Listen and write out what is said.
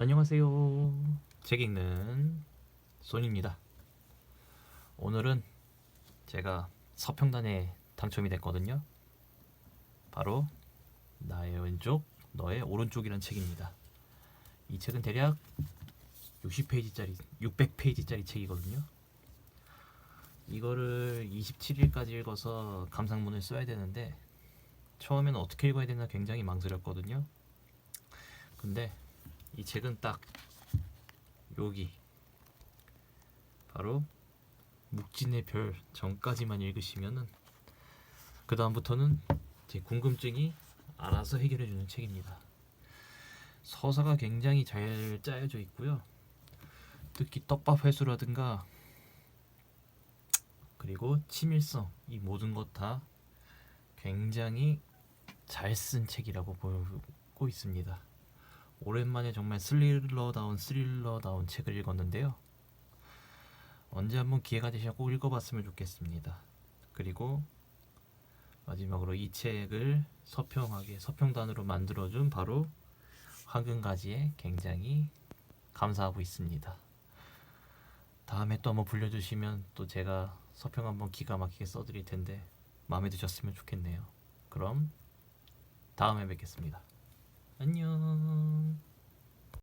안녕하세요. 책 읽는 손입니다. 오늘은 제가 서평단에 당첨이 됐거든요. 바로 나의 왼쪽, 너의 오른쪽이라는 책입니다. 이 책은 대략 60페이지짜리, 600페이지짜리 책이거든요. 이거를 27일까지 읽어서 감상문을 써야 되는데 처음에는 어떻게 읽어야 되나 굉장히 망설였거든요. 근데 이 책은 딱 여기 바로 묵진의 별 전까지만 읽으시면은 그 다음부터는 제 궁금증이 알아서 해결해 주는 책입니다. 서사가 굉장히 잘 짜여져 있고요. 특히 떡밥 회수라든가 그리고 치밀성 이 모든 것 다 굉장히 잘 쓴 책이라고 보고 있습니다. 오랜만에 정말 스릴러다운 스릴러다운 책을 읽었는데요. 언제 한번 기회가 되시면 꼭 읽어봤으면 좋겠습니다. 그리고 마지막으로 이 책을 서평하게 서평단으로 만들어준 바로 황금가지에 굉장히 감사하고 있습니다. 다음에 또 한번 불려주시면 또 제가 서평 한번 기가 막히게 써드릴 텐데 마음에 드셨으면 좋겠네요. 그럼 다음에 뵙겠습니다. 안녕.